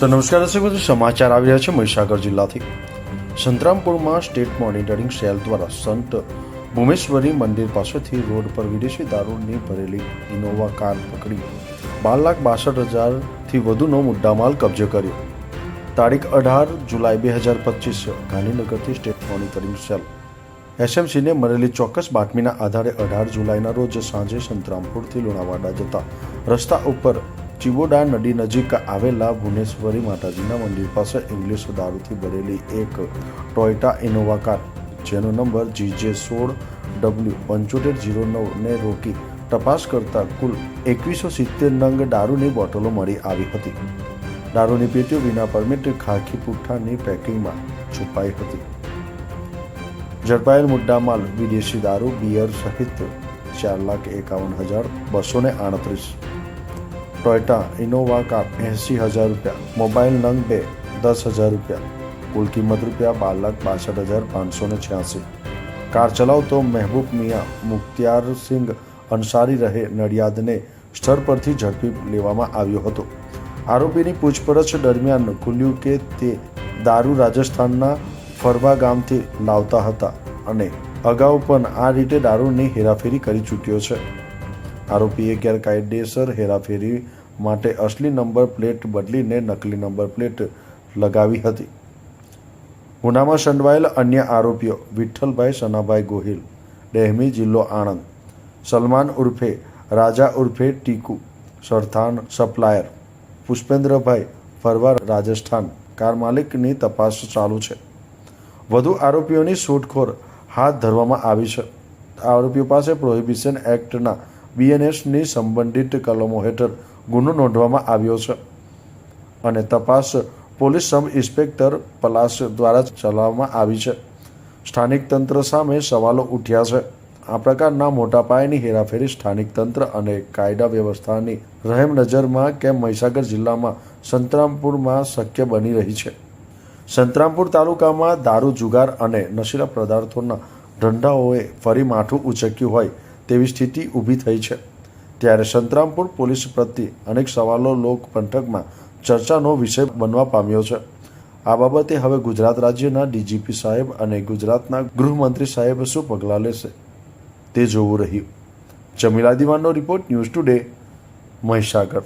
તો નમસ્કાર દર્શક મિત્રો, સમાચાર આવી રહ્યા છે મહીસાગર જિલ્લાથી. સંતરામપુરમાં સ્ટેટ મોનિટરિંગ સેલ દ્વારા સંત ભૂમેશ્વરી મંદિર પાસેથી રોડ પર વિદેશી દારૂની ભરેલી ઇનોવા કાર પકડી. બાર લાખ બાસઠ હજારથી વધુનો મુદ્દામાલ કબજે કર્યો. તારીખ અઢાર જુલાઈ બે હજાર પચીસ, ગાંધીનગરથી સ્ટેટ મોનિટરિંગ સેલ. એસએમસીને મળેલી ચોક્કસ બાતમીના આધારે અઢાર જુલાઈના રોજ સાંજે સંતરામપુરથી લુણાવાડા જતા રસ્તા ઉપર ચિબોડા નદી નજીક આવેલા ભુવનેશ્વરી માતાજીના મંદિર પાસે ઇંગ્લિશ દારૂથી ભરેલી એક ટોયોટા ઇનોવા કાર, જેનો નંબર જીજે સોળ ડબલ્યુ પંચોતેર જીરો નવને રોકી તપાસ કરતા કુલ એકવીસો સિત્તેર નંગ દારૂની બોટલો મળી આવી હતી. દારૂની પેટીઓ વિના પરમિટ ખાખી પુઠ્ઠાની પેકિંગમાં છુપાઈ હતી. ઝડપાયેલ મુદ્દામાલ, વિદેશી દારૂ, બિયર સહિત ચાર લાખ એકાવન હજાર બસો આડત્રીસ ટોયોટા ઇનોવા કાર એંસી હજાર રૂપિયા, મોબાઈલ નંગ બે દસ હજાર રૂપિયા, કુલ કિંમત રૂપિયા બાર લાખ બાસઠ હજાર પાંચસો ને છ્યાસી. કાર ચલાવતો મહેબૂબ મિયા મુખ્તિયારસિંહ અંસારી રહે નડિયાદને સ્થળ પરથી ઝડપી લેવામાં આવ્યો હતો. આરોપીની પૂછપરછ દરમિયાન ખુલ્યું કે તે દારૂ રાજસ્થાનના ફરવા ગામથી લાવતા હતા અને અગાઉ પણ આ રીતે દારૂની હેરાફેરી કરી ચૂક્યો છે. આરોપીએ ગેરકાયદેસર હેરાફેરી માટે અસલી નંબર પ્લેટ બદલીને નકલી નંબર પ્લેટ લગાવી હતી. ગુનામાં સંડવાયેલ અન્ય આરોપીઓ વિઠ્ઠલભાઈ સનાભાઈ ગોહિલ, ડેહમી જિલ્લો આણંદ, સલમાન ઉર્ફે રાજા ઉર્ફે ટીકુ સરથાન સપ્લાયર, પુષ્પેન્દ્રભાઈ ફરવા રાજસ્થાન, કાર માલિકની તપાસ ચાલુ છે. વધુ આરોપીઓની શોધખોળ હાથ ધરવામાં આવી છે. આરોપીઓ પાસે પ્રોહિબિશન એક્ટના બીએનએસની સંબંધિત કલમો હેઠળ ગુનો નોંધવામાં આવ્યો છે. અને તપાસ પોલીસ સબ ઇન્સ્પેક્ટર પલાસ દ્વારા ચલાવવામાં આવી છે. સ્થાનિક તંત્ર સામે સવાલો ઉઠ્યા છે. આ પ્રકારના મોટા પાયાની હેરાફેરી સ્થાનિક તંત્ર અને કાયદા વ્યવસ્થાની રહેમ નજરમાં કેમ મહીસાગર જિલ્લામાં સંતરામપુરમાં શક્ય બની રહી છે? સંતરામપુર તાલુકામાં દારૂ જુગાર અને નશીલા પદાર્થોના ધંધાઓએ ફરી માથું ઉચક્યું હોય તેવી સ્થિતિ ઊભી થઈ છે. ત્યારે સંતરામપુર પોલીસ પ્રત્યે અનેક સવાલો લોકપંથકમાં ચર્ચાનો વિષય બનવા પામ્યો છે. આ બાબતે હવે ગુજરાત રાજ્યના ડીજીપી સાહેબ અને ગુજરાતના ગૃહમંત્રી સાહેબ શું પગલાં લેશે તે જોવું રહ્યું. જમીલા દિવાનનો રિપોર્ટ ન્યૂઝ ટુડે મહીસાગર.